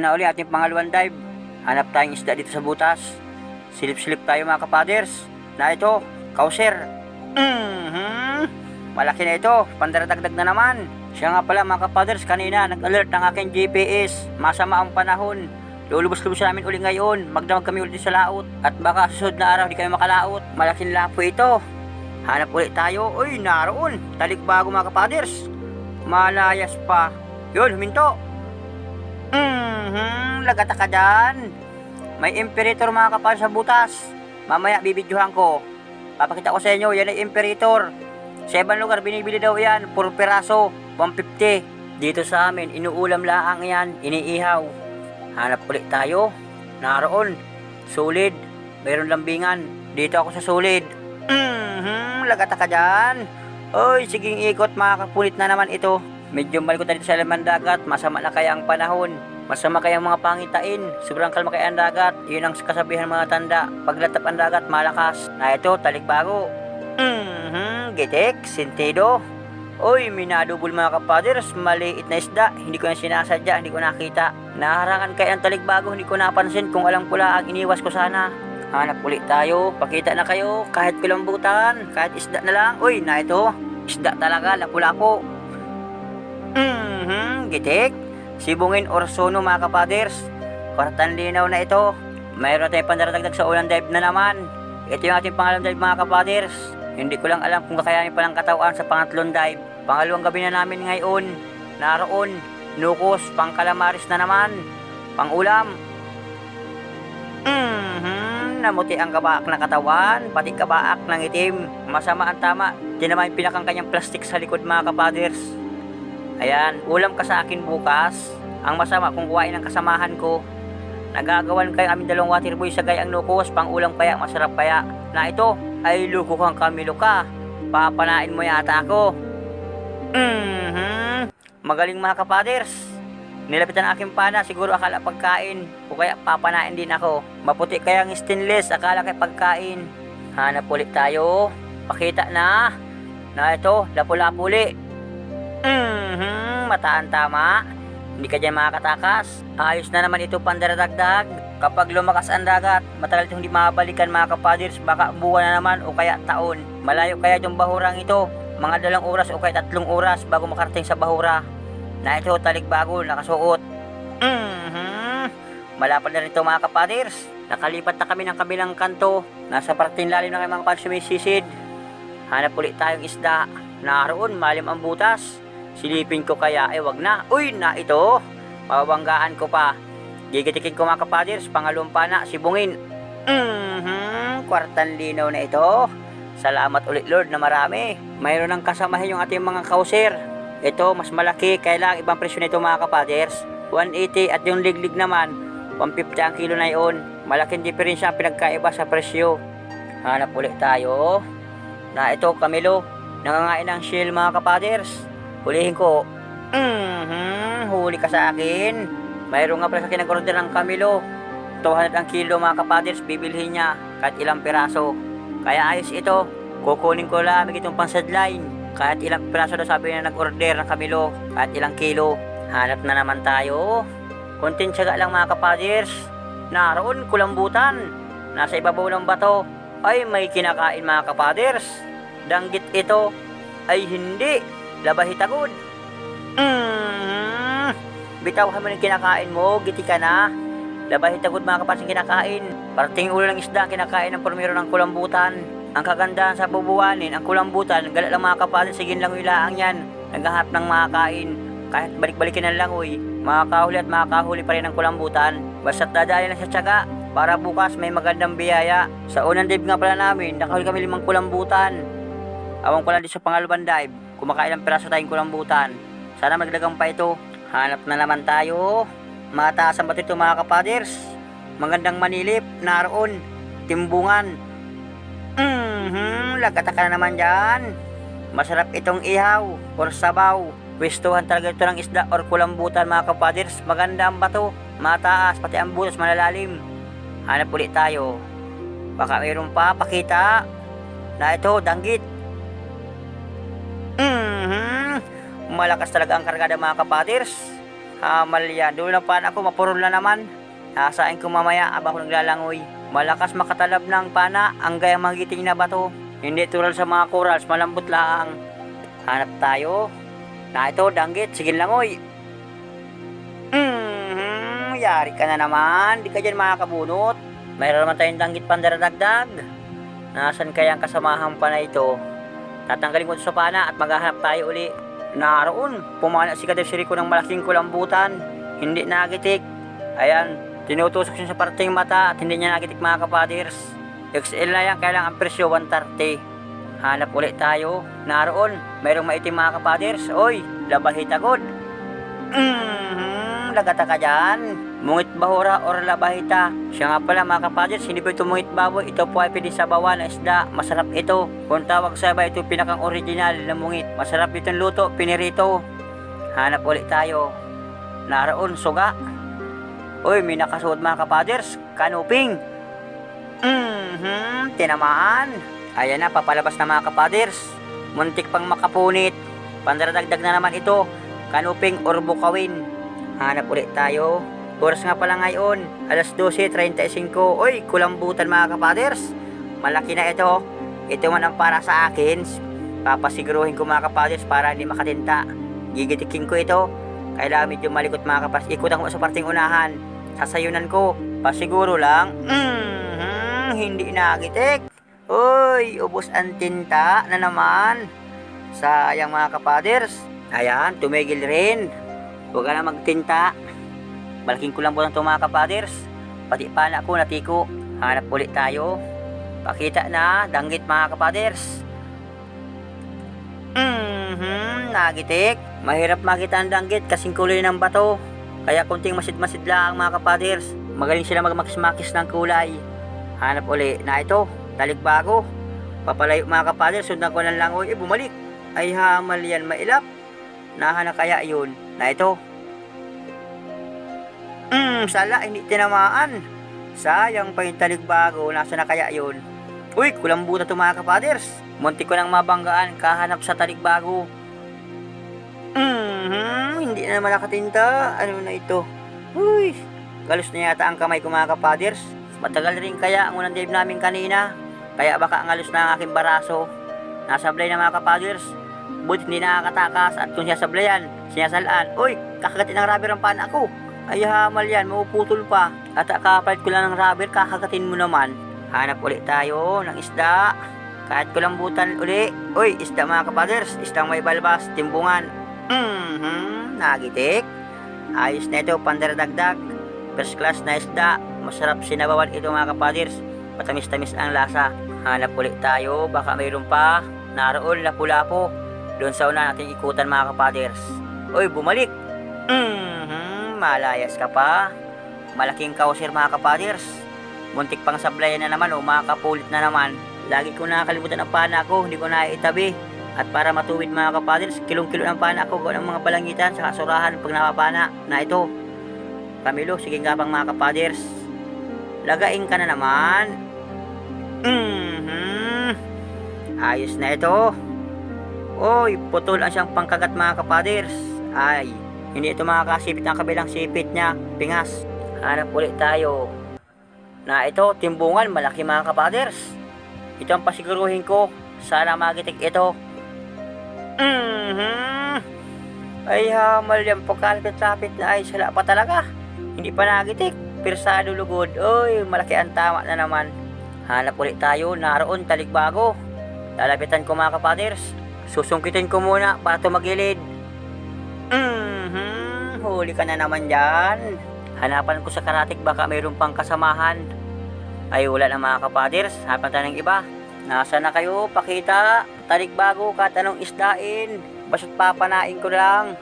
Ito na uli ating pangalawang dive. Hanap tayong isda dito sa butas. Silip-silip tayo mga kapaders. Na ito, kauser. Mhm. Malaki na ito, pandaradagdag na naman. Siya nga pala mga kapaders, kanina nag-alert ng aking GPS. Masama ang panahon. Lulubos-lubos namin uli ngayon. Magdamag kami ulit sa laot. At baka susunod na araw di kami makalaot. Malaking lapo ito. Hanap ulit tayo. Uy, naroon. Talikbago mga kapaders. Malayas pa. Yun, huminto. Mhm, lagata ka dyan. May imperator mga kapal sa butas. Mamaya bibidyohan ko. Papakita ko sa inyo, yan ay imperator. Sa lugar, binibili daw yan. Puro peraso, 150. Dito sa amin, inuulam laang yan, iniihaw. Hanap ulit tayo. Naroon, sulid. Mayroon lambingan. Dito ako sa sulid. Mhm, lagata ka dyan. Oy, siging ikot mga kapunit na naman ito. Medyo malikot na dito sa laman dagat. Masama na kaya ang panahon. Masama kaya ang mga pangitain. Sobrang kalma kaya ang dagat. Yun ang kasabihan ng mga tanda. Paglatap ang dagat, malakas. Na ito, talikbago. Mhm, gitik, sentido. Uy, minadubol mga kapaders, maliit na isda. Hindi ko na sinasadya, hindi ko nakita. Naharangan kaya ang talikbago, hindi ko napansin. Kung alam ko lang, iniwas ko sana. Hanap ulit tayo. Pakita na kayo. Kahit kulambutan. Kahit isda na lang. Uy, na ito. Isda talaga. Lapu-lapo. Mhm, gitik. Sibungin or sono mga kapaders. Kwartan linaw na ito. Mayroon tayong pandaradagdag sa ulang dive na naman. Ito yung ating pangalawang dive mga kapaders. Hindi ko lang alam kung kakayanin pa ng katawan sa pangatlong dive. Pangalawang gabi na namin ngayon. Naroon. Nukos, pang kalamaris na naman. Pang ulam. Mhm, namuti ang kabaak na katawan, pati kabaak ng itim. Masama ang tama. Tinama yung pinakang kanyang plastic sa likod mga kapaders. Ayan, ulam ka sa akin bukas. Ang masama kung kuhain ng kasamahan ko. Nagagawan kayo aming dalawang water boy sa gayang nukos, pang ulam kaya, masarap kaya. Na ito, ay luko kang kamilo ka. Papanain mo yata ako. Mhm, magaling mga kapaders. Nilapitan ang aking pana, siguro akala pagkain. O kaya papanain din ako. Maputi kaya ang stainless, akala kay pagkain. Hanap ulit tayo. Pakita na. Na ito, lapu-lapu Mhm, mataan tama. Hindi ka dyan makakatakas. Ayos na naman ito pandaradagdag. Kapag lumakas ang dagat, matagal itong hindi mabalikan mga kapaders, baka buwan na naman o kaya taon. Malayo kaya itong bahurang ito. Mga dalang oras o kaya tatlong oras bago makarating sa bahura. Na ito, talikbago, nakasuot. Mhm. Malapad na rin ito mga kapaders. Nakalipat na kami ng kabilang kanto. Nasa parting lalim na kami mga kapaders sumisisid. Hanap ulit tayong isda. Naroon, malim ang butas. Silipin ko kaya, eh wag na. Uy, na ito. Mababanggaan ko pa. Gigitikin ko mga kapaders, pangalawang pana, sibungin. Mhm, kwartan linaw na ito. Salamat ulit Lord na marami. Mayroon ng kasamahin yung ating mga kauser. Ito, mas malaki, kaya lang ibang presyo nito mga kapaders. 180 at yung liglig naman, 150 ang kilo na yun. Malaking diferensya ang pinagkaiba sa presyo. Hanap ulit tayo. Na ito, Camilo, nangangain ng shell mga kapaders. Hulihin ko. Mhm, huli ka sa akin. Mayroon nga pala sa akin nag-order ng Camilo. 200 ang kilo mga kapaders, bibilhin niya kahit ilang piraso. Kaya ayos ito. Kukunin ko lang itong pansadline. Kahit ilang piraso daw sabi na nag-order ng Camilo, kahit ilang kilo. Hanap na naman tayo. Kunting tiyaga lang mga kapaders. Naroon, kulambutan. Nasa ibabaw ng bato. Ay, may kinakain mga kapaders. Danggit ito. Ay, hindi. Labahitagod. Mm, bitawahan mo ng kinakain mo, giti ka na. Labahitagod mga kapaders ang kinakain. Parating ulo ng isda kinakain ng pormero ng kulambutan. Ang kagandahan sa bubuwanin, ang kulambutan, gala lang mga kapaders, sige lang ilaang yan. Naghahanap ng mga kain. Kahit balik-balikin ng langoy, makakahuli at makakahuli pa rin ang kulambutan. Basta't dadali na sa tiyaga, para bukas may magandang biyaya. Sa unang dive nga pala namin, nakahuli kami limang kulambutan. Awang ko lang din sa pangalawang dive, kumakain ng piraso tayong kulambutan. Sana magdagang pa ito. Hanap na naman tayo. Mataas ang bato ito mga kapaders. Magandang manilip, naroon. Timbungan. Mhm, lagata ka na naman dyan. Masarap itong ihaw or sabaw. Pwestuhan talaga ito ng isda or kulambutan mga kapaders. Maganda ang bato, mataas, pati ang butas malalalim. Hanap ulit tayo. Baka mayroon pa, pakita. Na ito, danggit. Malakas talaga ang kargada mga kapaders. Hamal yan. Doon lang pana ako, mapurol na naman. Nasain ko mamaya aba ako naglalangoy. Malakas makatalab ng pana ang gayang magiting na bato. Hindi tulad sa mga corals, malambot lang. Hanap tayo. Na ito, danggit, sige langoy. Hmm, yari ka na naman. Di ka dyan makakabunot. Mayroon naman tayong danggit pandaradagdag. Nasaan kaya ang kasamahan pa na ito? Tatanggalin ko sa pana at maghahanap tayo uli. Naroon, pumana si Kadev Siriko ng malaking kulambutan. Hindi nagitik. Ayan, tinutusok siya sa parteng mata at hindi niya nagitik mga kapaders. XL na yan, kailangan ang presyo 130. Hanap ulit tayo. Naroon, mayroong maitim mga kapaders. Oy, labahita god. Mm-hmm, lagata ka dyan. Mungit bahura or labahita. Siya nga pala mga kapaders, hindi po ito mungit baboy. Ito po ay pwede sa bawan na isda. Masarap ito. Kung tawag sa iba, ito pinakang original na mungit. Masarap itong luto, pinirito. Hanap ulit tayo. Naroon, suga. Uy, may nakasuot mga kapaders. Kanuping. Mhm, tinamaan. Ayan na, papalabas na mga kapaders. Muntik pang makapunit. Pandaradagdag na naman ito. Kanuping or bukawin. Hanap ulit tayo. Oras nga pala ngayon, alas 12.35. Uy, kulambutan mga kapaders. Malaki na ito. Ito man ang para sa akin. Papasiguruhin ko mga kapaders para hindi makatinta. Gigitikin ko ito. Kailangan medyo malikot mga kapaders. Ikutan ko sa parting unahan. Sasayunan ko. Pasiguro lang. Mhm, hindi nagitik. Uy, ubos ang tinta na naman. Sayang mga kapaders. Ayan, tumigil rin. Huwag ka na magtinta. Malaking kulang po ng ito mga kapaders. Pati pana ko natiko. Hanap ulit tayo. Pakita na, danggit mga kapaders. Mhm, nagitik. Mahirap makita ang danggit kasing kulay ng bato. Kaya kunting masid-masid lang mga kapaders. Magaling sila magmakis-makis ng kulay. Hanap uli na ito, talikbago. Papalayo mga kapaders, sundan ko ng langoy, eh bumalik. Ay hamal yan mailap. Nahana kaya yun na ito. Hmm, sala, hindi tinamaan. Sayang pa yung talikbago, nasa na kaya yun? Uy, kulambutan to mga kapaders. Munti ko nang mabanggaan, kahanap sa talikbago. Mhm, hindi na naman nakatinta. Ano na ito? Uy, galos na yata ang kamay ko mga kapaders. Matagal rin kaya ang unang dive namin kanina. Kaya baka ang alos na ang aking baraso. Nasablay na mga kapaders. Buti hindi nakakatakas at kung siyasablayan, sinasalaan. Uy, kakagatin ng rubber ang paan ako. Ay hamal yan, mapuputol pa. At kakapalit ko lang ng rubber, kakagatin mo naman. Hanap ulit tayo ng isda. Kahit kulambutan uli. Uy, isda mga kapaders. Isdang may balbas, timbungan. Mhm, nagitik. Ayos na ito, pandaradagdag. First class na isda. Masarap sinabawan ito mga kapaders. Matamis-tamis ang lasa. Hanap ulit tayo, baka mayroon pa. Naroon, lapu-lapo. Doon sa una natin ikutan mga kapaders. Uy, bumalik. Mhm, malayas ka pa. Malaking kausir mga kapaders. Muntik pang sablayan na naman o makakapulit na naman. Lagi ko nakakalimutan ang pana ko, hindi ko naitabi. At para matuwid mga kapaders, kilong-kilo ng pana ko, gawa ng mga balangitan sa kasurahan pag napapana na ito. Camilo, sige nga pang mga kapaders. Lagain ka na naman. Mhm. Ayos na ito. Oy, putol ang siyang pangkagat mga kapaders. Ay, hindi ito makakasipit ang kabilang sipit niya. Pingas. Hanap ulit tayo. Na ito, timbungan, malaki mga kapaders. Ito ang pasiguruhin ko. Sana magitik ito. Mhm. Ay hamal yan pagkalapit-lapit na ay sala pa talaga. Hindi pa nagitik. Pirsado lugod. Oy, malaki ang tama na naman. Hanap ulit tayo. Naroon, talikbago. Lalapitan ko mga kapaders. Susungkitin ko muna para tumagilid. Mhm. Huli ka na naman dyan. Hanapan ko sa karatik baka mayroon pang kasamahan. Ay wala na mga kapaders. Hanapan tayo ng iba. Nasa na kayo? Pakita. Talikbago kahit anong isdain. Basta't papanain ko lang.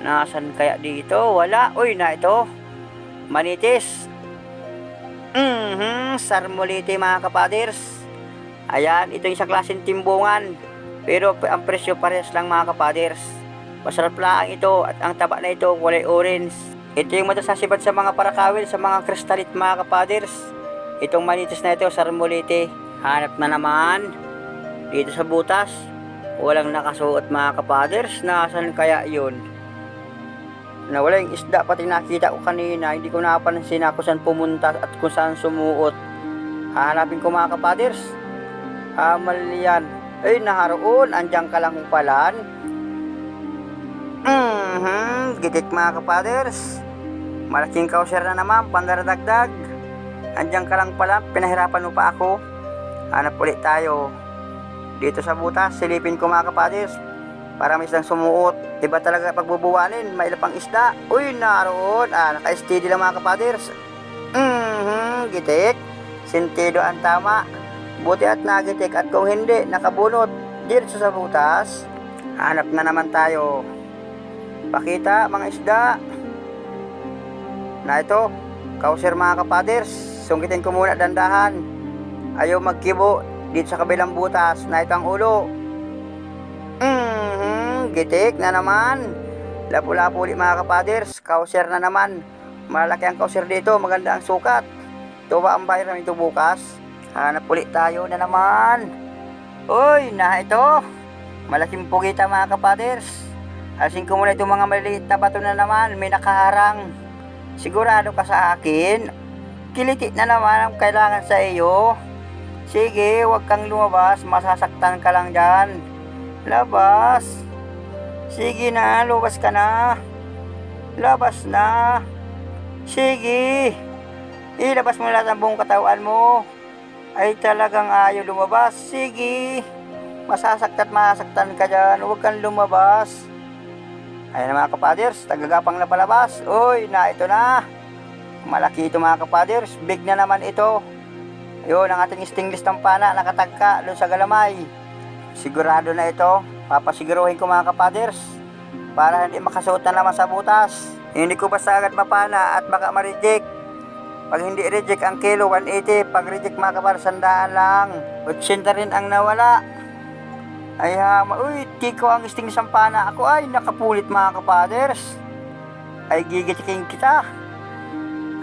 Nasaan kaya dito? Wala. Uy, na ito. Manitis. Mhm, sarmolite mga kapaders. Ayan, ito yung sa klaseng timbungan. Pero ang presyo parehas lang mga kapaders. Masarap lang ito at ang taba na ito kulay orange. Ito yung matasasibat sa mga parakawil, sa mga kristalit mga kapaders. Itong manitis na ito, sarmolite. Hanap na naman. Dito sa butas. Walang nakasuot mga kapaders. Nasaan kaya yun? Nawala yung isda pati nakita ko kanina. Hindi ko napansin na kung saan pumunta at kung saan sumuot. Hahanapin ko mga kapaders. Hamal yan. Ay, naharoon. Andiyan ka lang palan. Mhm, gitik mga kapaders. Malaking kauser na naman, pandaradagdag. Andiyan ka lang pala, pinahirapan mo pa ako. Hanap ulit tayo. Dito sa butas, silipin ko mga kapaders. Para may isang sumuot. Iba talaga pagbubuwanin, may pang isda. Uy, naroon. Ah, naka-steady lang mga kapaders. Mhm, gitik. Sentido ang tama. Buti at nagitik at kung hindi, nakabunot. Dito sa butas. Hanap na naman tayo. Pakita mga isda. Na ito, kauser mga kapaders. Sungkitin ko muna dandahan. Ayaw magkibo dito sa kabilang butas na ito ang ulo. Mhm, gitik na naman. Lapu-lapu ulit mga kapaders. Kauser na naman. Malaki ang kauser dito. Maganda ang sukat. Ito ba ang bayram ito bukas? Hanap ulit tayo na naman. Uy, na ito. Malaking pugita mga kapaders. Alisin ko muna itong mga maliit na bato na naman. May nakaharang. Sigurado ka sa akin. Kiliti na naman ang kailangan sa iyo. Sige, huwag kang lumabas. Masasaktan ka lang dyan. Labas. Sige na, lumabas ka na. Labas na. Sige. Ilabas mo lahat ng buong katawan mo. Ay talagang ayaw lumabas. Sige. Masasaktan at masaktan ka dyan. Huwag kang lumabas. Ayan mga kapaders, tagagapang na palabas. Uy, na ito na. Malaki ito mga kapaders. Big na naman ito. Ayun, ang ating stainless ng pana, nakatagka doon sa galamay. Sigurado na ito. Papasiguruhin ko mga kapaders. Para hindi makasuot na naman sa butas. Hindi ko basta agad mapana at baka ma-reject. Pag hindi reject ang kilo, 180. Pag reject mga kapaders, sandaan lang. 80 rin ang nawala. Ay ha, uy, tiko ang isting sampana. Ako ay nakapulit mga kapaders. Ay gigitikin kita.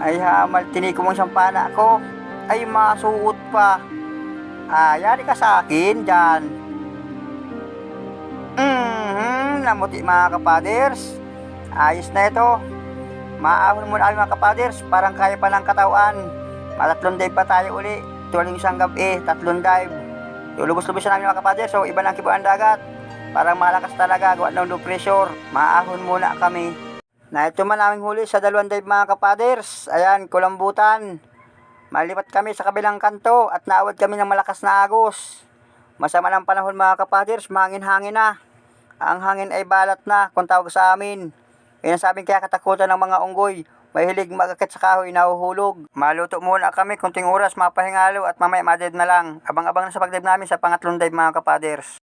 Ay ha, maltini ko mong sampana ako. Ay masuot pa. Ah, yari ka sa akin dyan. Mhm, namuti mga kapaders. Ayos na ito. Maahon muna kami mga kapaders. Parang kaya pa ng katawan. Matatlong dive pa tayo uli. Tuwaling isang gabi, tatlong dive. Lulubos-lubos na namin mga kapaders. So, iba ng kibo ang dagat. Parang malakas talaga. Gawa ng low pressure. Maahon muna kami. Na ito man aming huli sa dalawang dive mga kapaders. Ayan, kulambutan. Malipat kami sa kabilang kanto at naawad kami ng malakas na agos. Masama ng panahon mga kapaders, mahangin-hangin na. Ang hangin ay balat na kung tawag sa amin. Yan ang sabing kaya katakutan ng mga unggoy. Mahilig magakit sa kahoy, nahuhulog. Maluto muna kami, kunting oras, mapahingalo at mamaya madid na lang. Abang-abang na sa pagdive namin sa pangatlong dive mga kapaders.